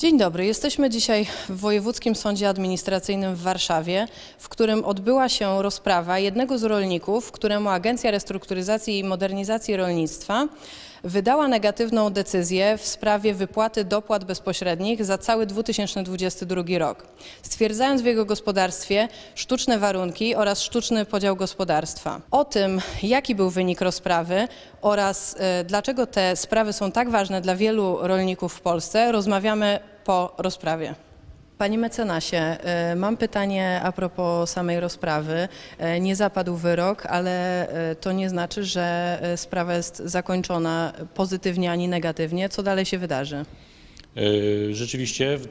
Dzień dobry. Jesteśmy dzisiaj w Wojewódzkim Sądzie Administracyjnym w Warszawie, w którym odbyła się rozprawa jednego z rolników, któremu Agencja Restrukturyzacji i Modernizacji Rolnictwa wydała negatywną decyzję w sprawie wypłaty dopłat bezpośrednich za cały 2022 rok, stwierdzając w jego gospodarstwie sztuczne warunki oraz sztuczny podział gospodarstwa. O tym, jaki był wynik rozprawy oraz e, dlaczego te sprawy są tak ważne dla wielu rolników w Polsce, rozmawiamy po rozprawie. Panie mecenasie, e, mam pytanie a propos samej rozprawy. E, Nie zapadł wyrok, ale e, to nie znaczy, że sprawa jest zakończona pozytywnie ani negatywnie. Co dalej się wydarzy? E, Rzeczywiście w-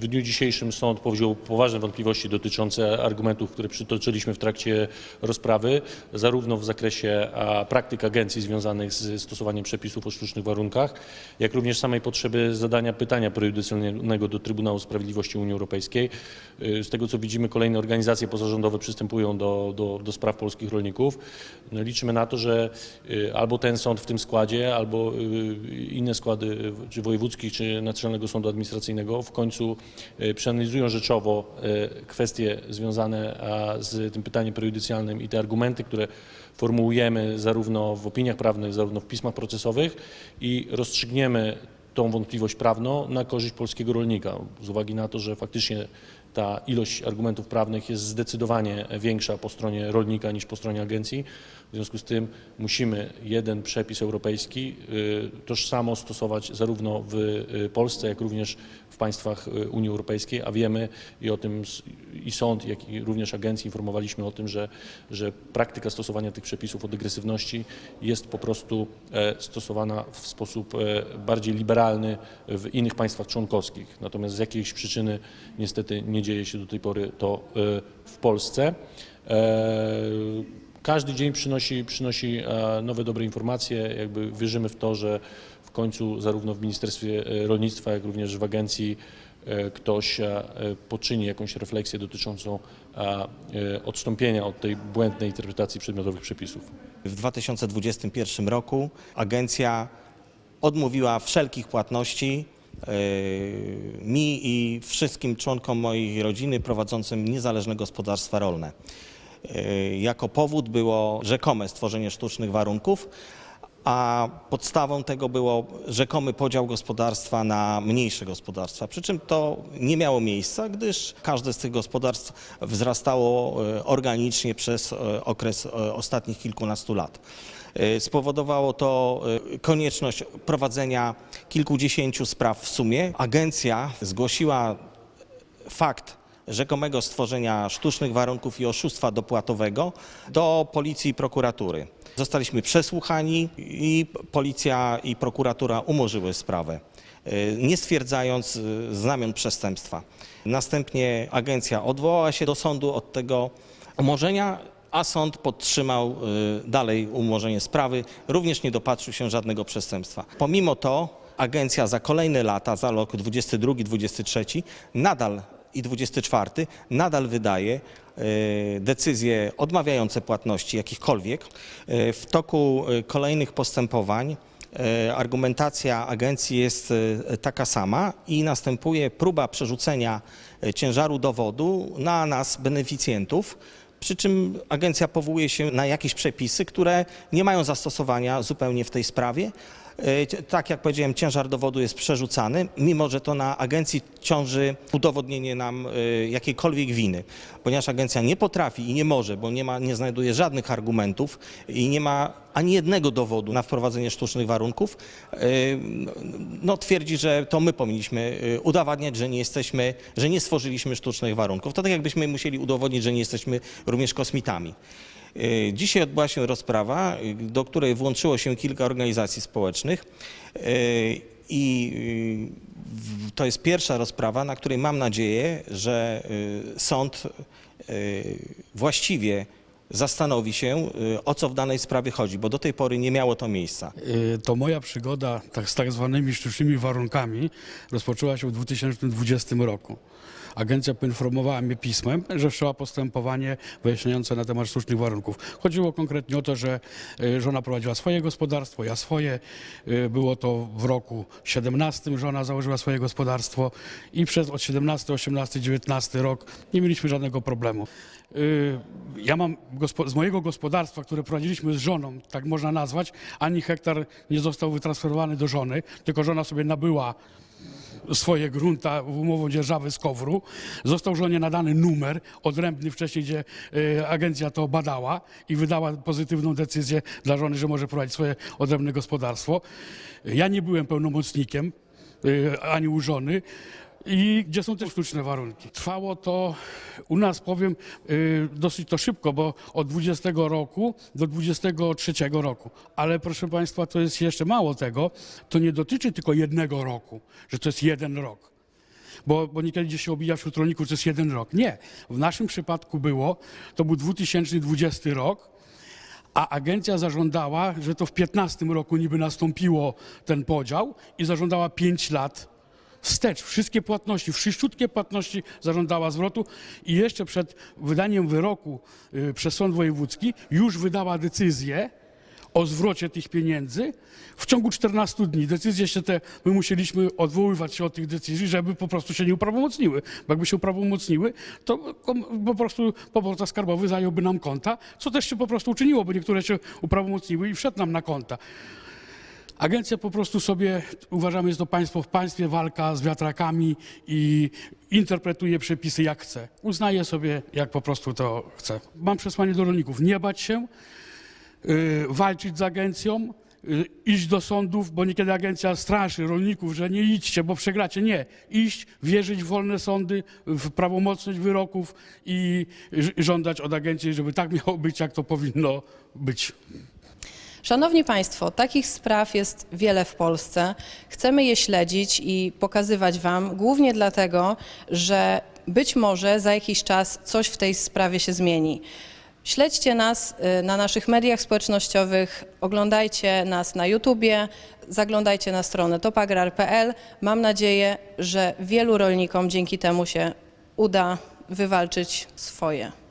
dniu dzisiejszym sąd powziął poważne wątpliwości dotyczące argumentów, które przytoczyliśmy w trakcie rozprawy, zarówno w zakresie praktyk agencji związanych z stosowaniem przepisów o sztucznych warunkach, jak również samej potrzeby zadania pytania prejudycjalnego do Trybunału Sprawiedliwości Unii Europejskiej. E, Z tego co widzimy, kolejne organizacje pozarządowe przystępują do, do, do spraw polskich rolników. No, liczymy na to, że e, albo ten sąd w tym składzie, albo inne składy, czy wojewódzkich, czy Naczelnego Sądu Administracyjnego. W końcu e, przeanalizują rzeczowo e, kwestie związane z tym pytaniem prejudycjalnym i te argumenty, które formułujemy zarówno w opiniach prawnych, zarówno w pismach procesowych i rozstrzygniemy tą wątpliwość prawną na korzyść polskiego rolnika, z uwagi na to, że faktycznie ta ilość argumentów prawnych jest zdecydowanie większa po stronie rolnika niż po stronie agencji. W związku z tym musimy jeden przepis europejski y, tożsamo stosować zarówno w y, Polsce, jak również w państwach y, Unii Europejskiej, a wiemy i o tym i sąd, jak i również agencji informowaliśmy o tym, że, że praktyka stosowania tych przepisów o degresywności jest po prostu e, stosowana w sposób e, bardziej liberalny w innych państwach członkowskich. Natomiast z jakiejś przyczyny niestety nie dzieje się do tej pory to e, w Polsce. E, Każdy dzień przynosi, przynosi e, nowe, dobre informacje. Jakby wierzymy w to, że w końcu zarówno w Ministerstwie Rolnictwa, jak również w agencji ktoś poczyni jakąś refleksję dotyczącą odstąpienia od tej błędnej interpretacji przedmiotowych przepisów. W 2021 roku agencja odmówiła wszelkich płatności mi i wszystkim członkom mojej rodziny prowadzącym niezależne gospodarstwa rolne. Yy, Jako powód było rzekome stworzenie sztucznych warunków, a podstawą tego było rzekomy podział gospodarstwa na mniejsze gospodarstwa. Przy czym to nie miało miejsca, gdyż każde z tych gospodarstw wzrastało e, organicznie przez e, okres e, ostatnich kilkunastu lat. E, Spowodowało to e, konieczność prowadzenia kilkudziesięciu spraw w sumie. Agencja zgłosiła fakt rzekomego stworzenia sztucznych warunków i oszustwa dopłatowego do policji i prokuratury. Zostaliśmy przesłuchani i policja i prokuratura umorzyły sprawę, y, nie stwierdzając znamion przestępstwa. Następnie agencja odwołała się do sądu od tego umorzenia, a sąd podtrzymał y, dalej umorzenie sprawy, również nie dopatrzył się żadnego przestępstwa. Pomimo to agencja za kolejne lata, za rok 22-23 nadal i 24 nadal wydaje e, decyzje odmawiające płatności jakichkolwiek. E, W toku kolejnych postępowań argumentacja agencji jest taka sama i następuje próba przerzucenia ciężaru dowodu na nas, beneficjentów. Przy czym agencja powołuje się na jakieś przepisy, które nie mają zastosowania zupełnie w tej sprawie. E, Tak jak powiedziałem, ciężar dowodu jest przerzucany, mimo że to na agencji ciąży udowodnienie nam e, jakiejkolwiek winy, ponieważ agencja nie potrafi i nie może, bo nie, ma, nie znajduje żadnych argumentów i nie ma ani jednego dowodu na wprowadzenie sztucznych warunków, e, no, twierdzi, że to my powinniśmy e, udowadniać, że nie jesteśmy, że nie stworzyliśmy sztucznych warunków. To tak jakbyśmy musieli udowodnić, że nie jesteśmy również kosmitami. E, Dzisiaj odbyła się rozprawa, do której włączyło się kilka organizacji społecznych i to jest pierwsza rozprawa, na której mam nadzieję, że sąd właściwie zastanowi się, y, o co w danej sprawie chodzi, bo do tej pory nie miało to miejsca. Y, To moja przygoda tak, z tak zwanymi sztucznymi warunkami rozpoczęła się w 2020 roku. Agencja poinformowała mnie pismem, że wszczęła postępowanie wyjaśniające na temat sztucznych warunków. Chodziło konkretnie o to, że y, żona prowadziła swoje gospodarstwo, ja swoje. Było to w roku 17, żona założyła swoje gospodarstwo i przez od 17, 18, 19 rok nie mieliśmy żadnego problemu. Ja mam z mojego gospodarstwa, które prowadziliśmy z żoną, tak można nazwać, ani hektar nie został wytransferowany do żony, tylko żona sobie nabyła swoje grunta umową dzierżawy z Kowru. Został żonie nadany numer odrębny wcześniej, gdzie y, agencja to badała i wydała pozytywną decyzję dla żony, że może prowadzić swoje odrębne gospodarstwo. Ja nie byłem pełnomocnikiem y, ani u żony. I gdzie są też sztuczne warunki. Trwało to u nas, powiem, y, dosyć to szybko, bo od 20 roku do 23 roku. Ale proszę Państwa, to jest jeszcze mało tego. To nie dotyczy tylko jednego roku, że to jest jeden rok. Bo, bo niekiedy gdzieś się obija wśród rolników, to jest jeden rok. Nie. W naszym przypadku było, to był 2020 rok, a agencja zażądała, że to w 15 roku niby nastąpiło ten podział i zażądała 5 lat wstecz. Wszystkie płatności, wszyściutkie płatności zażądała zwrotu i jeszcze przed wydaniem wyroku y, przez Sąd Wojewódzki już wydała decyzję o zwrocie tych pieniędzy w ciągu 14 dni. Decyzje się te, my musieliśmy odwoływać się od tych decyzji, żeby po prostu się nie uprawomocniły. Bo jakby się uprawomocniły, to po prostu poborca skarbowy zająłby nam konta, co też się po prostu uczyniło, bo niektóre się uprawomocniły i wszedł nam na konta. Agencja po prostu sobie, uważamy, jest to państwo w państwie, walka z wiatrakami i interpretuje przepisy jak chce. Uznaje sobie, jak po prostu to chce. Mam przesłanie do rolników, nie bać się, y, walczyć z agencją, y, iść do sądów, bo niekiedy agencja straszy rolników, że nie idźcie, bo przegracie. Nie. Iść, wierzyć w wolne sądy, w prawomocność wyroków i żądać od agencji, żeby tak miało być, jak to powinno być. Szanowni Państwo, takich spraw jest wiele w Polsce. Chcemy je śledzić i pokazywać Wam, głównie dlatego, że być może za jakiś czas coś w tej sprawie się zmieni. Śledźcie nas y, na naszych mediach społecznościowych, oglądajcie nas na YouTubie, zaglądajcie na stronę topagrar.pl. Mam nadzieję, że wielu rolnikom dzięki temu się uda wywalczyć swoje.